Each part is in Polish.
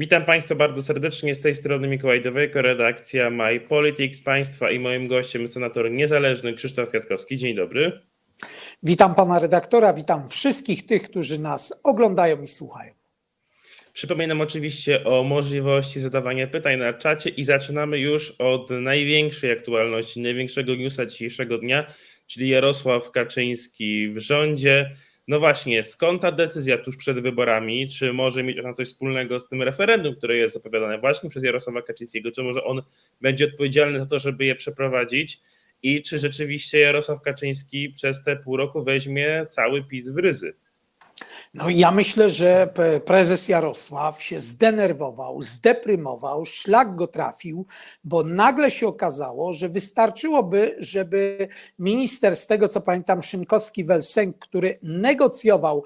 Witam Państwa bardzo serdecznie z tej strony Mikołaj Dowejko, redakcja My Politics Państwa i moim gościem senator niezależny Krzysztof Kwiatkowski. Dzień dobry. Witam pana redaktora, witam wszystkich tych, którzy nas oglądają i słuchają. Przypominam oczywiście o możliwości zadawania pytań na czacie i zaczynamy już od największej aktualności, największego newsa dzisiejszego dnia, czyli Jarosław Kaczyński w rządzie. No właśnie, skąd ta decyzja tuż przed wyborami? Czy może mieć ona coś wspólnego z tym referendum, które jest zapowiadane właśnie przez Jarosława Kaczyńskiego? Czy może on będzie odpowiedzialny za to, żeby je przeprowadzić? I czy rzeczywiście Jarosław Kaczyński przez te pół roku weźmie cały PiS w ryzy? No ja myślę, że prezes Jarosław się zdenerwował, zdeprymował, szlak go trafił, bo nagle się okazało, że wystarczyłoby, żeby minister, z tego co pamiętam, Szynkowski-Welsenk, który negocjował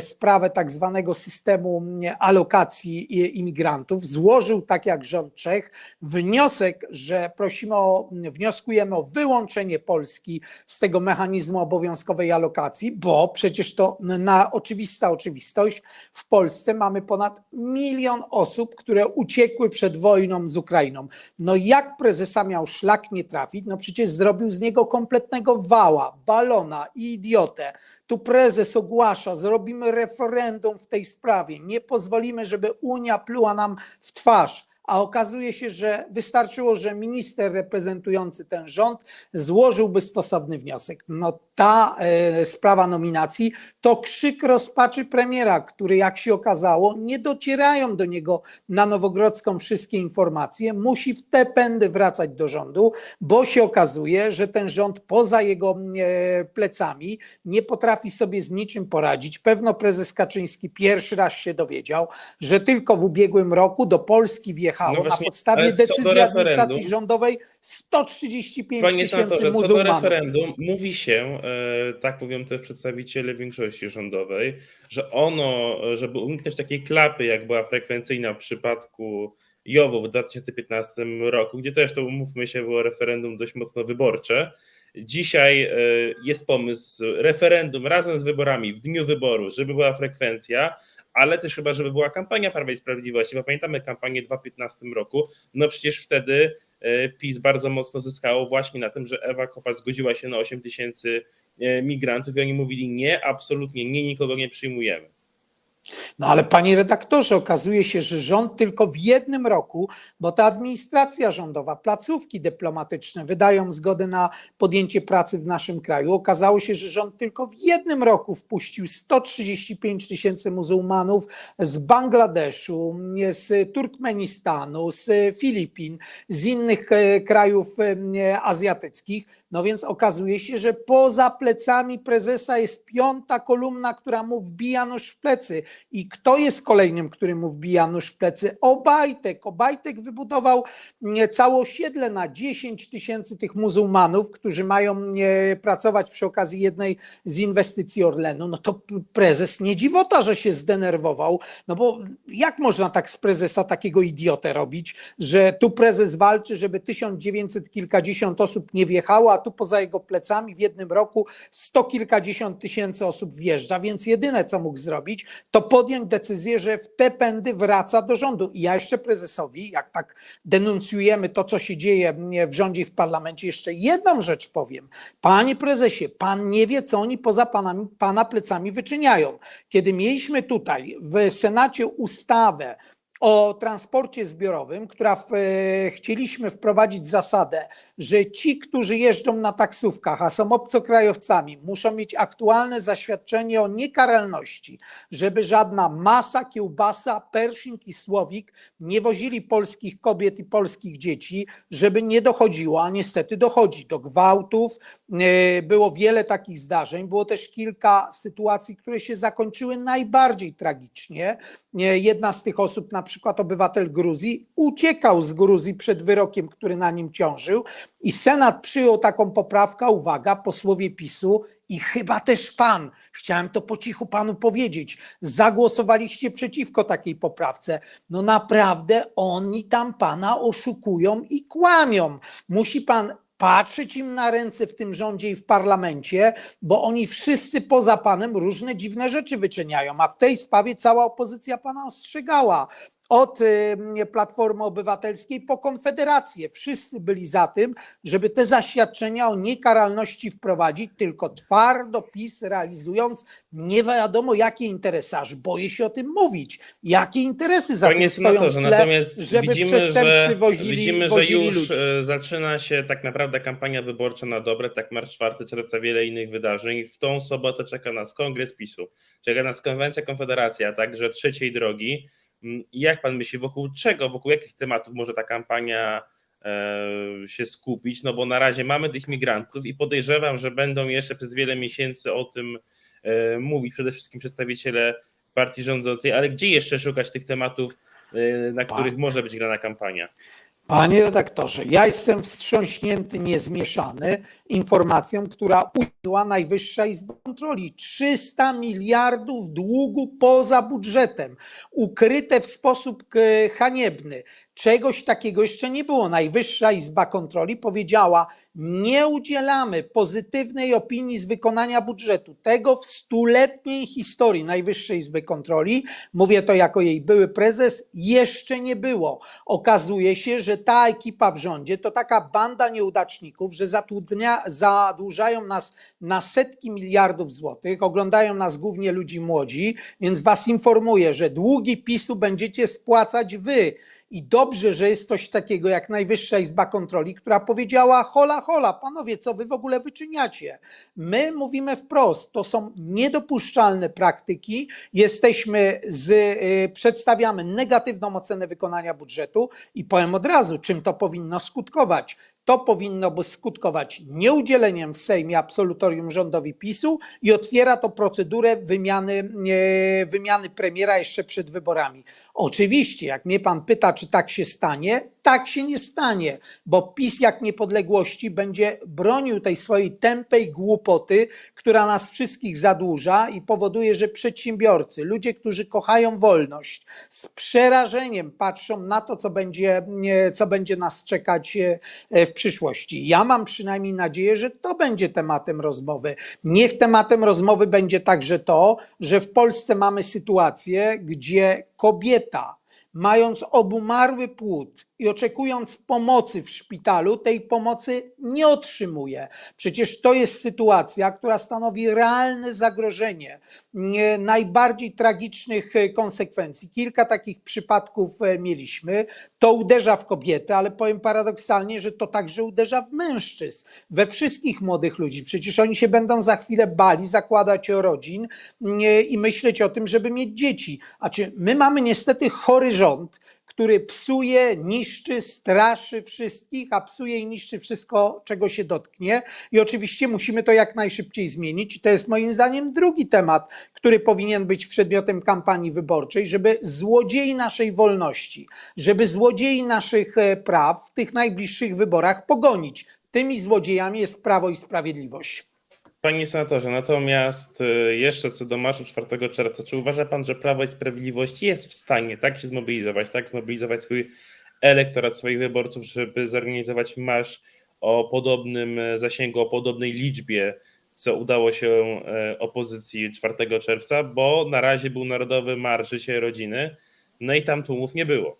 sprawę tak zwanego systemu em, alokacji imigrantów, złożył, tak jak rząd Czech, wniosek, że prosimy o, wnioskujemy o wyłączenie Polski z tego mechanizmu obowiązkowej alokacji, bo przecież to na oczywista oczywistość w Polsce mamy ponad milion osób, które uciekły przed wojną z Ukrainą. No jak prezesa miał szlak nie trafić? No przecież zrobił z niego kompletnego wała, balona i idiotę. Tu prezes ogłasza, zrobimy referendum w tej sprawie, nie pozwolimy, żeby Unia pluła nam w twarz a okazuje się, że wystarczyło, że minister reprezentujący ten rząd złożyłby stosowny wniosek. No ta e, sprawa nominacji to krzyk rozpaczy premiera, który jak się okazało nie docierają do niego na Nowogrodzką wszystkie informacje, musi w te pędy wracać do rządu, bo się okazuje, że ten rząd poza jego e, plecami nie potrafi sobie z niczym poradzić. Pewno prezes Kaczyński pierwszy raz się dowiedział, że tylko w ubiegłym roku do Polski No właśnie, na podstawie decyzji administracji rządowej 135 Panie tysięcy senatorze, co do muzułmanów. referendum, mówi się, e, tak mówią też przedstawiciele większości rządowej, że ono, żeby uniknąć takiej klapy, jak była frekwencyjna w przypadku JOW w 2015 roku, gdzie też to umówmy się, było referendum dość mocno wyborcze. Dzisiaj e, jest pomysł referendum razem z wyborami w dniu wyboru, żeby była frekwencja, ale też chyba, żeby była kampania Prawa i Sprawiedliwości, bo pamiętamy kampanię w 2015 roku, no przecież wtedy e, PiS bardzo mocno zyskało właśnie na tym, że Ewa Kopacz zgodziła się na 8 tysięcy e, migrantów i oni mówili nie, absolutnie nie, nikogo nie przyjmujemy. No ale panie redaktorze, okazuje się, że rząd tylko w jednym roku, bo ta administracja rządowa, placówki dyplomatyczne wydają zgodę na podjęcie pracy w naszym kraju. Okazało się, że rząd tylko w jednym roku wpuścił 135 tysięcy muzułmanów z Bangladeszu, z Turkmenistanu, z Filipin, z innych e, krajów e, azjatyckich. No więc okazuje się, że poza plecami prezesa jest piąta kolumna, która mu wbija nóż w plecy. I kto jest kolejnym, który mu wbija nóż w plecy? Obajtek. Obajtek wybudował całe osiedle na 10 tysięcy tych muzułmanów, którzy mają pracować przy okazji jednej z inwestycji Orlenu. No to prezes nie dziwota, że się zdenerwował. No bo jak można tak z prezesa takiego idiotę robić, że tu prezes walczy, żeby 1900 kilkadziesiąt osób nie wjechało, tu poza jego plecami w jednym roku sto kilkadziesiąt tysięcy osób wjeżdża, więc jedyne co mógł zrobić, to podjąć decyzję, że w te pędy wraca do rządu. I ja jeszcze prezesowi, jak tak denuncjujemy to, co się dzieje w rządzie i w parlamencie, jeszcze jedną rzecz powiem. Panie prezesie, pan nie wie, co oni poza panami, pana plecami wyczyniają. Kiedy mieliśmy tutaj w Senacie ustawę, o transporcie zbiorowym, która w, e, chcieliśmy wprowadzić zasadę, że ci, którzy jeżdżą na taksówkach, a są obcokrajowcami, muszą mieć aktualne zaświadczenie o niekaralności, żeby żadna masa, kiełbasa, pershing i słowik nie wozili polskich kobiet i polskich dzieci, żeby nie dochodziło, a niestety dochodzi do gwałtów. E, Było wiele takich zdarzeń, było też kilka sytuacji, które się zakończyły najbardziej tragicznie. Nie, Jedna z tych osób, na przykład obywatel Gruzji, uciekał z Gruzji przed wyrokiem, który na nim ciążył, i Senat przyjął taką poprawkę, uwaga, posłowie PiSu i chyba też pan, chciałem to po cichu panu powiedzieć, zagłosowaliście przeciwko takiej poprawce. No naprawdę oni tam pana oszukują i kłamią. Musi pan patrzeć im na ręce w tym rządzie i w parlamencie, bo oni wszyscy poza panem różne dziwne rzeczy wyczyniają, a w tej sprawie cała opozycja pana ostrzegała. Od Platformy Obywatelskiej po Konfederację. Wszyscy byli za tym, żeby te zaświadczenia o niekaralności wprowadzić, tylko twardo PiS realizując nie wiadomo jakie interesy, aż boję się o tym mówić. Jakie interesy za Panie tym stoją tle, natomiast żeby widzimy, przestępcy że, wozili, widzimy, że wozili już ludzi. e, zaczyna się tak naprawdę kampania wyborcza na dobre, tak marsz 4 czerwca, wiele innych wydarzeń. W tą sobotę czeka nas kongres PiSu, czeka nas konwencja Konfederacja, także trzeciej drogi. Mm, Jak pan myśli, wokół czego, wokół jakich tematów może ta kampania e, się skupić? No bo na razie mamy tych migrantów i podejrzewam, że będą jeszcze przez wiele miesięcy o tym e, mówić przede wszystkim przedstawiciele partii rządzącej, ale gdzie jeszcze szukać tych tematów, e, na których może być grana kampania? Panie redaktorze, ja jestem wstrząśnięty, niezmieszany informacją, która ujęła Najwyższa Izba Kontroli. 300 miliardów długu poza budżetem, ukryte w sposób e, haniebny. Czegoś takiego jeszcze nie było. Najwyższa Izba Kontroli powiedziała: Nie udzielamy pozytywnej opinii z wykonania budżetu. Tego w stuletniej historii Najwyższej Izby Kontroli, mówię to jako jej były prezes, jeszcze nie było. Okazuje się, że ta ekipa w rządzie to taka banda nieudaczników, że zadłużają nas na setki miliardów złotych, oglądają nas głównie ludzi młodzi, więc was informuję, że długi PiSu będziecie spłacać wy. I dobrze, że jest coś takiego jak Najwyższa Izba Kontroli, która powiedziała: hola, hola, panowie, co wy w ogóle wyczyniacie? My mówimy wprost, to są niedopuszczalne praktyki. Jesteśmy z, y, przedstawiamy negatywną ocenę wykonania budżetu i powiem od razu, czym to powinno skutkować. To powinno by skutkować nieudzieleniem w Sejmie absolutorium rządowi PiSu i otwiera to procedurę wymiany, e, wymiany premiera jeszcze przed wyborami. Oczywiście, jak mnie pan pyta, czy tak się stanie, tak się nie stanie, bo PiS jak niepodległości będzie bronił tej swojej tępej głupoty, która nas wszystkich zadłuża i powoduje, że przedsiębiorcy, ludzie, którzy kochają wolność, z przerażeniem patrzą na to, co będzie, co będzie nas czekać e, w przyszłości. Ja mam przynajmniej nadzieję, że to będzie tematem rozmowy. Niech tematem rozmowy będzie także to, że w Polsce mamy sytuację, gdzie kobieta, mając obumarły płód i oczekując pomocy w szpitalu, tej pomocy nie otrzymuje. Przecież to jest sytuacja, która stanowi realne zagrożenie nie, najbardziej tragicznych e, konsekwencji. Kilka takich przypadków e, mieliśmy. To uderza w kobiety, ale powiem paradoksalnie, że to także uderza w mężczyzn, we wszystkich młodych ludzi. Przecież oni się będą za chwilę bali zakładać rodzin i myśleć o tym, żeby mieć dzieci. A czy my mamy niestety chory rząd, który psuje, niszczy, straszy wszystkich, a psuje i niszczy wszystko, czego się dotknie. I oczywiście musimy to jak najszybciej zmienić. I to jest moim zdaniem drugi temat, który powinien być przedmiotem kampanii wyborczej, żeby złodziei naszej wolności, żeby złodziei naszych e, praw w tych najbliższych wyborach pogonić. Tymi złodziejami jest Prawo i Sprawiedliwość. Panie senatorze, natomiast y, jeszcze co do marszu 4 czerwca, czy uważa pan, że Prawo i Sprawiedliwość jest w stanie tak się zmobilizować, tak zmobilizować swój elektorat, swoich wyborców, żeby zorganizować marsz o podobnym e, zasięgu, o podobnej liczbie, co udało się e, opozycji 4 czerwca, bo na razie był Narodowy Marsz Życia i Rodziny, no i tam tłumów nie było.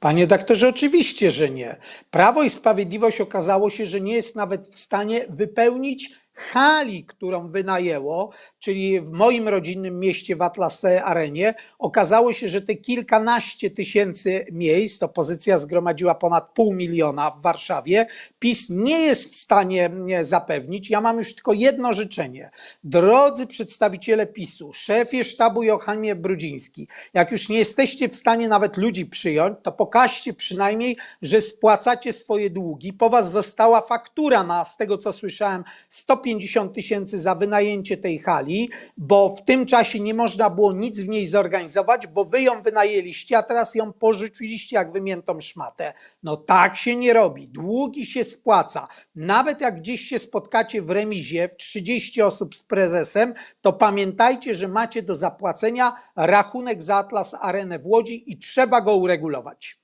Panie doktorze, oczywiście, że nie. Prawo i Sprawiedliwość okazało się, że nie jest nawet w stanie wypełnić hali, którą wynajęło, czyli w moim rodzinnym mieście w Atlas Arenie, okazało się, że te kilkanaście tysięcy miejsc, opozycja zgromadziła ponad pół miliona w Warszawie, PiS nie jest w stanie nie, zapewnić. Ja mam już tylko jedno życzenie. Drodzy przedstawiciele PiSu, szefie sztabu Joachimie Brudziński, jak już nie jesteście w stanie nawet ludzi przyjąć, to pokażcie przynajmniej, że spłacacie swoje długi. Po was została faktura na, z tego co słyszałem, 150 tysięcy za wynajęcie tej hali, bo w tym czasie nie można było nic w niej zorganizować, bo wy ją wynajęliście, a teraz ją porzuciliście jak wymiętą szmatę. No tak się nie robi. Długi się spłaca. Nawet jak gdzieś się spotkacie w remizie w 30 osób z prezesem, to pamiętajcie, że macie do zapłacenia rachunek za Atlas Arenę w Łodzi i trzeba go uregulować.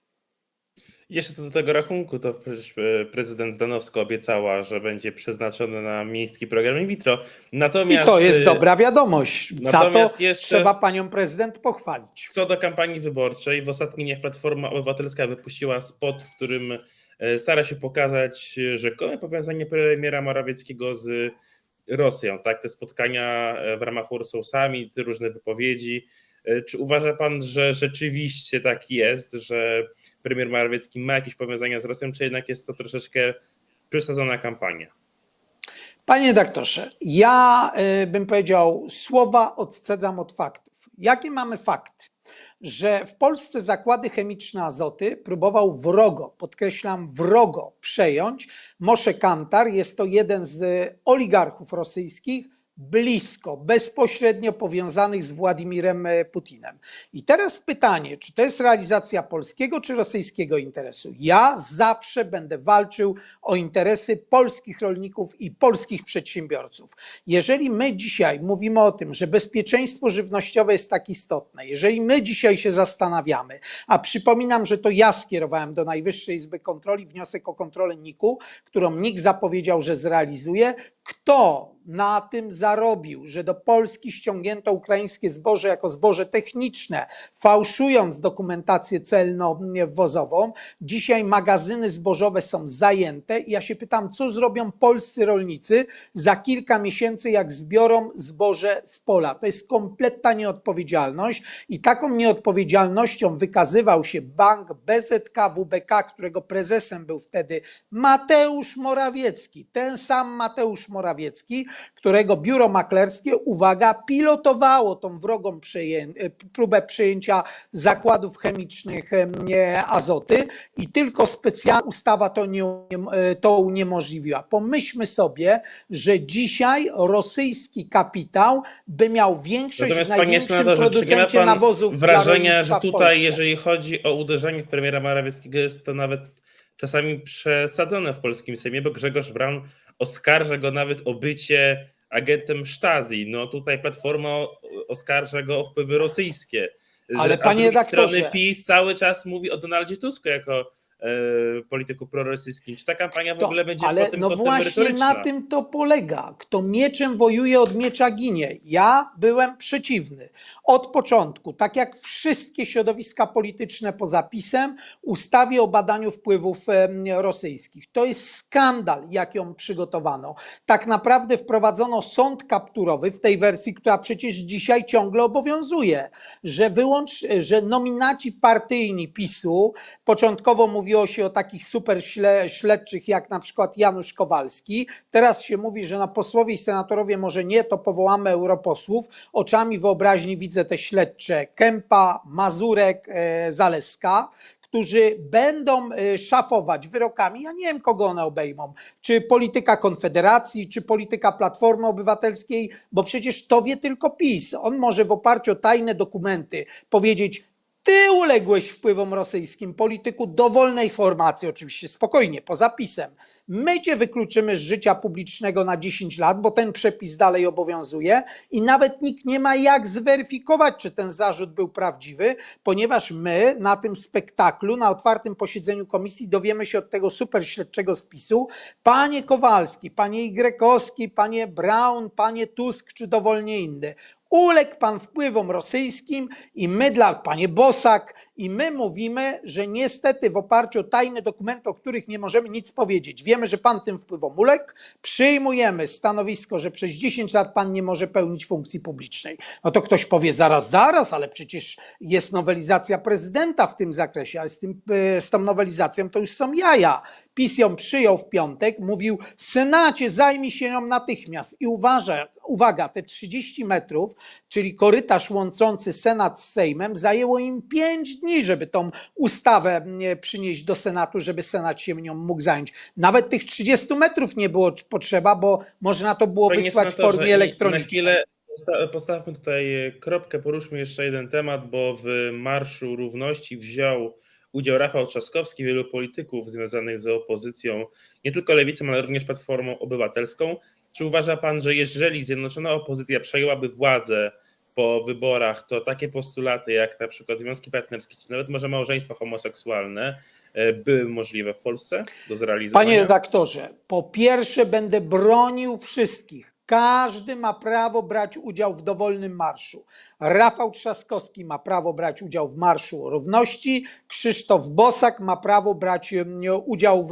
Jeszcze co do tego rachunku, to e, prezydent Zdanowska obiecała, że będzie przeznaczony na miejski program in vitro. I Natomiast to jest e, dobra wiadomość. Za to jeszcze- trzeba panią prezydent pochwalić. Co do kampanii wyborczej, w ostatnich dniach Platforma Obywatelska wypuściła spot, w którym e, stara się pokazać rzekome powiązanie premiera Morawieckiego z Rosją. Tak, te spotkania w ramach Warsaw Summit, różne wypowiedzi. E, Czy uważa pan, że rzeczywiście tak jest, że premier Morawiecki ma jakieś powiązania z Rosją, czy jednak jest to troszeczkę przesadzona kampania? Panie doktorze, ja y, bym powiedział, słowa odcedzam od faktów. Jakie mamy fakty? Że w Polsce zakłady chemiczne Azoty próbował wrogo, podkreślam wrogo, przejąć Moshe Kantar. Jest to jeden z oligarchów rosyjskich, blisko, bezpośrednio powiązanych z Władimirem e, Putinem. I teraz pytanie, czy to jest realizacja polskiego czy rosyjskiego interesu? Ja zawsze będę walczył o interesy polskich rolników i polskich przedsiębiorców. Jeżeli my dzisiaj mówimy o tym, że bezpieczeństwo żywnościowe jest tak istotne, jeżeli my dzisiaj się zastanawiamy, a przypominam, że to ja skierowałem do Najwyższej Izby Kontroli wniosek o kontrolę NIK-u, którą NIK zapowiedział, że zrealizuje, kto na tym zarobił, że do Polski ściągnięto ukraińskie zboże jako zboże techniczne, fałszując dokumentację celno-wozową. Dzisiaj magazyny zbożowe są zajęte i ja się pytam, co zrobią polscy rolnicy za kilka miesięcy, jak zbiorą zboże z pola. To jest kompletna nieodpowiedzialność i taką nieodpowiedzialnością wykazywał się bank BZK WBK, którego prezesem był wtedy Mateusz Morawiecki. Ten sam Mateusz Morawiecki, którego biuro maklerskie, uwaga, pilotowało tą wrogą przeję- próbę przejęcia zakładów chemicznych Azoty i tylko specjalna ustawa to, nie, e, to uniemożliwiła. Pomyślmy sobie, że dzisiaj rosyjski kapitał by miał większość w Natomiast panie największym senatorze, czy nie ma producencie pan nawozów wrażenia, że w tutaj, jeżeli chodzi o uderzenie w premiera Morawieckiego, jest to nawet czasami przesadzone w polskim Sejmie, bo Grzegorz Braun oskarża go nawet o bycie agentem Stasi. No tutaj Platforma oskarża go o wpływy rosyjskie. Z- Ale panie redaktorze- strony PiS cały czas mówi o Donaldzie Tusku jako polityku prorosyjskim. Czy ta kampania w To- ogóle będzie ale potem, no właśnie na tym to polega. Kto mieczem wojuje, od miecza ginie. Ja byłem przeciwny. Od początku, tak jak wszystkie środowiska polityczne poza PiSem, ustawie o badaniu wpływów em, rosyjskich. To jest skandal, jak ją przygotowano. Tak naprawdę wprowadzono sąd kapturowy w tej wersji, która przecież dzisiaj ciągle obowiązuje, że wyłącz, że nominaci partyjni PiSu, początkowo mówiło się o takich super śle, śledczych jak na przykład Janusz Kowalski, teraz się mówi, że na posłowie i senatorowie może nie, to powołamy europosłów. Oczami wyobraźni widzę te śledcze Kępa, Mazurek, e, Zaleska, którzy będą e, szafować wyrokami. Ja nie wiem, kogo one obejmą. Czy polityka Konfederacji, czy polityka Platformy Obywatelskiej, bo przecież to wie tylko PiS. On może w oparciu o tajne dokumenty powiedzieć, ty uległeś wpływom rosyjskim, polityku dowolnej formacji, oczywiście spokojnie, poza pisem. My cię wykluczymy z życia publicznego na 10 lat, bo ten przepis dalej obowiązuje i nawet nikt nie ma jak zweryfikować, czy ten zarzut był prawdziwy, ponieważ my na tym spektaklu, na otwartym posiedzeniu komisji dowiemy się od tego super śledczego spisu, panie Kowalski, panie Igrekowski, panie Brown, panie Tusk, czy dowolnie inny. Uległ pan wpływom rosyjskim i my dla, panie Bosak, i my mówimy, że niestety w oparciu o tajne dokumenty, o których nie możemy nic powiedzieć, wiemy, że pan tym wpływom uległ, przyjmujemy stanowisko, że przez 10 lat pan nie może pełnić funkcji publicznej. No to ktoś powie zaraz, zaraz, ale przecież jest nowelizacja prezydenta w tym zakresie, ale z, tym, e, z tą nowelizacją to już są jaja. PiS ją przyjął w piątek, mówił, Senacie, zajmij się nią natychmiast i uważa, uwaga, te 30 metrów, czyli korytarz łączący Senat z Sejmem, zajęło im 5 dni, żeby tą ustawę mm, przynieść do Senatu, żeby Senat się nią mógł zająć. Nawet tych 30 metrów nie było potrzeba, bo można to było Panie wysłać w formie elektronicznej. Na chwilę posta- postawmy tutaj kropkę, poruszmy jeszcze jeden temat, bo w Marszu Równości wziął udział Rafał Trzaskowski, wielu polityków związanych z opozycją, nie tylko lewicą, ale również Platformą Obywatelską. Czy uważa pan, że jeżeli zjednoczona opozycja przejęłaby władzę po wyborach, to takie postulaty jak na przykład związki partnerskie, czy nawet może małżeństwa homoseksualne e, były możliwe w Polsce do zrealizowania? Panie redaktorze, po pierwsze będę bronił wszystkich. Każdy ma prawo brać udział w dowolnym marszu. Rafał Trzaskowski ma prawo brać udział w Marszu Równości, Krzysztof Bosak ma prawo brać udział w,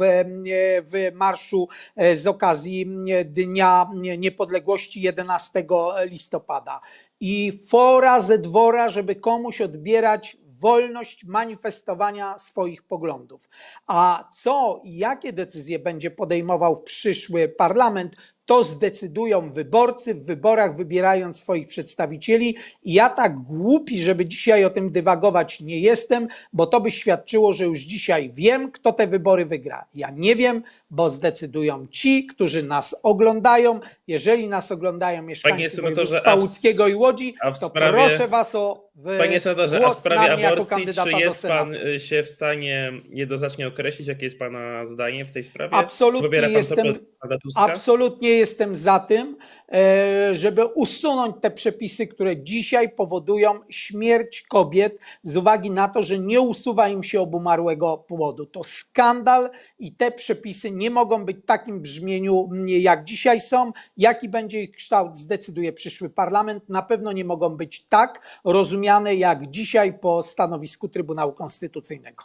w marszu e, z okazji Dnia Niepodległości 11 listopada. I fora ze dwora, żeby komuś odbierać wolność manifestowania swoich poglądów. A co i jakie decyzje będzie podejmował w przyszły parlament, to zdecydują wyborcy w wyborach, wybierając swoich przedstawicieli. I ja tak głupi, żeby dzisiaj o tym dywagować nie jestem, bo to by świadczyło, że już dzisiaj wiem, kto te wybory wygra. Ja nie wiem, bo zdecydują ci, którzy nas oglądają. Jeżeli nas oglądają mieszkańcy województwa a w- łódzkiego i Łodzi, to sprawie- proszę was o Panie senatorze, a w sprawie aborcji, czy jest pan y, się w stanie jednoznacznie określić, jakie jest pana zdanie w tej sprawie? Absolutnie jestem-? Absolutnie jestem za tym, żeby usunąć te przepisy, które dzisiaj powodują śmierć kobiet z uwagi na to, że nie usuwa im się obumarłego płodu. To skandal i te przepisy nie mogą być w takim brzmieniu, mm, jak dzisiaj są. Jaki będzie ich kształt, zdecyduje przyszły parlament. Na pewno nie mogą być tak rozumiane, jak dzisiaj po stanowisku Trybunału Konstytucyjnego.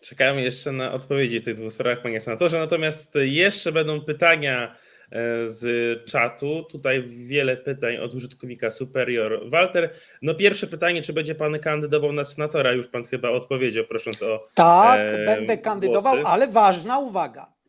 Czekamy jeszcze na odpowiedzi w tych dwóch sprawach, panie senatorze. Natomiast jeszcze będą pytania e, z czatu. Tutaj wiele pytań od użytkownika Superior. Walter, no pierwsze pytanie, czy będzie pan kandydował na senatora? Już pan chyba odpowiedział, prosząc o. Tak, e, będę kandydował, głosy. ale ważna uwaga.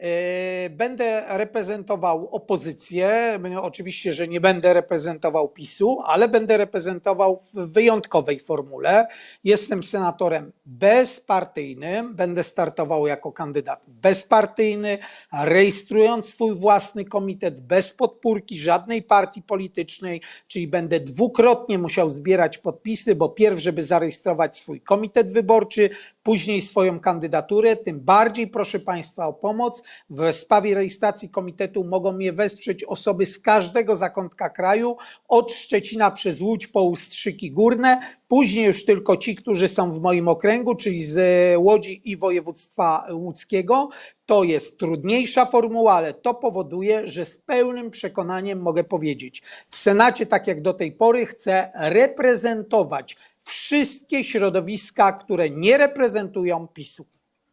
E, Będę reprezentował opozycję. Oczywiście, że nie będę reprezentował PiSu, ale będę reprezentował w wyjątkowej formule. Jestem senatorem bezpartyjnym, będę startował jako kandydat bezpartyjny, rejestrując swój własny komitet bez podpórki żadnej partii politycznej, czyli będę dwukrotnie musiał zbierać podpisy, bo pierw, żeby zarejestrować swój komitet wyborczy, później swoją kandydaturę. Tym bardziej proszę Państwa o pomoc. W sprawie rejestracji komitetu mogą mnie wesprzeć osoby z każdego zakątka kraju, od Szczecina przez Łódź po Ustrzyki Górne, później już tylko ci, którzy są w moim okręgu, czyli z Łodzi i województwa łódzkiego. To jest trudniejsza formuła, ale to powoduje, że z pełnym przekonaniem mogę powiedzieć, w Senacie, tak jak do tej pory, chcę reprezentować wszystkie środowiska, które nie reprezentują PiSu.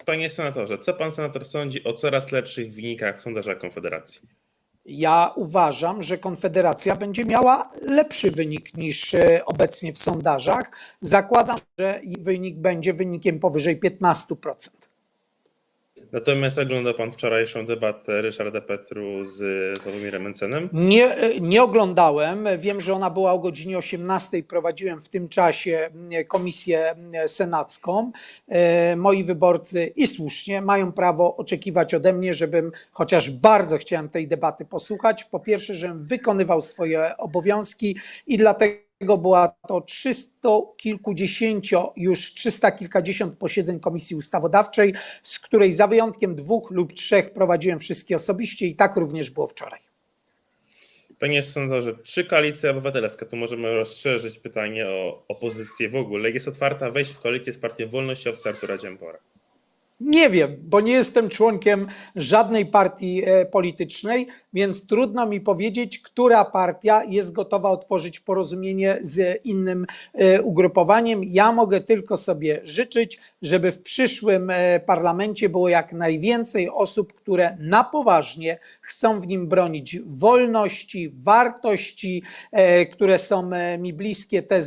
Panie senatorze, co pan senator sądzi o coraz lepszych wynikach w sondażach Konfederacji? Ja uważam, że Konfederacja będzie miała lepszy wynik niż e, obecnie w sondażach. Zakładam, że wynik będzie wynikiem powyżej 15%. Natomiast oglądał pan wczorajszą debatę Ryszarda Petru z Sławomirem Mencenem? Nie, nie oglądałem. Wiem, że ona była o godzinie 18. Prowadziłem w tym czasie mm, komisję mm, senacką. E, Moi wyborcy i słusznie mają prawo oczekiwać ode mnie, żebym, chociaż bardzo chciałem tej debaty posłuchać, po pierwsze, żebym wykonywał swoje obowiązki i dlatego była to 300 kilkudziesięcio, już 300 kilkadziesiąt posiedzeń Komisji Ustawodawczej, z której za wyjątkiem dwóch lub trzech prowadziłem wszystkie osobiście i tak również było wczoraj. Panie senatorze, czy Koalicja Obywatelska, tu możemy rozszerzyć pytanie o opozycję w ogóle, jest otwarta wejść w koalicję z partią wolnościowca Artura Dziambora? Nie wiem, bo nie jestem członkiem żadnej partii e, politycznej, więc trudno mi powiedzieć, która partia jest gotowa otworzyć porozumienie z innym e, ugrupowaniem. Ja mogę tylko sobie życzyć, żeby w przyszłym e, parlamencie było jak najwięcej osób, które na poważnie chcą w nim bronić wolności, wartości, które są mi bliskie, te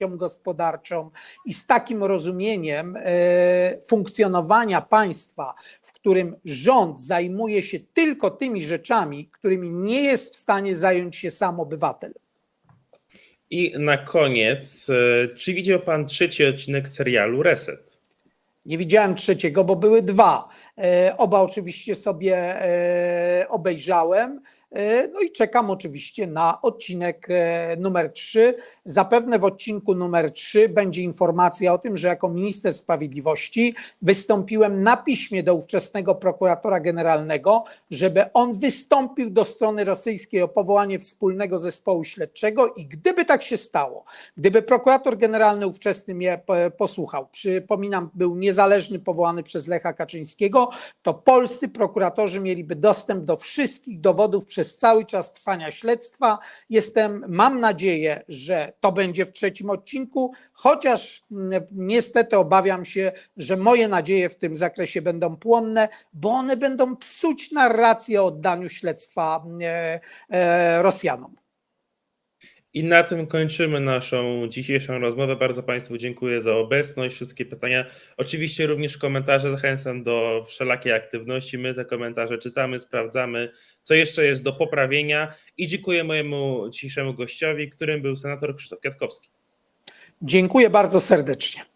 gospodarczą i z takim rozumieniem e, funkcjonowania państwa, w którym rząd zajmuje się tylko tymi rzeczami, którymi nie jest w stanie zająć się sam obywatel. I na koniec, e, czy widział pan trzeci odcinek serialu Reset? Nie widziałem trzeciego, bo były dwa. E, Oba oczywiście sobie obejrzałem. E, No i czekam oczywiście na odcinek e, numer 3. Zapewne w odcinku numer 3 będzie informacja o tym, że jako minister sprawiedliwości wystąpiłem na piśmie do ówczesnego prokuratora generalnego, żeby on wystąpił do strony rosyjskiej o powołanie wspólnego zespołu śledczego i gdyby tak się stało, gdyby prokurator generalny ówczesny mnie e, posłuchał, przypominam, był niezależny, powołany przez Lecha Kaczyńskiego, to polscy prokuratorzy mieliby dostęp do wszystkich dowodów przez cały czas trwania śledztwa. Jestem, mam nadzieję, że to będzie w trzecim odcinku, chociaż mm, niestety obawiam się, że moje nadzieje w tym zakresie będą płonne, bo one będą psuć narrację o oddaniu śledztwa e, e, Rosjanom. I na tym kończymy naszą dzisiejszą rozmowę. Bardzo Państwu dziękuję za obecność, wszystkie pytania. Oczywiście również komentarze. Zachęcam do wszelakiej aktywności. My te komentarze czytamy, sprawdzamy, co jeszcze jest do poprawienia. I dziękuję mojemu dzisiejszemu gościowi, którym był senator Krzysztof Kwiatkowski. Dziękuję bardzo serdecznie.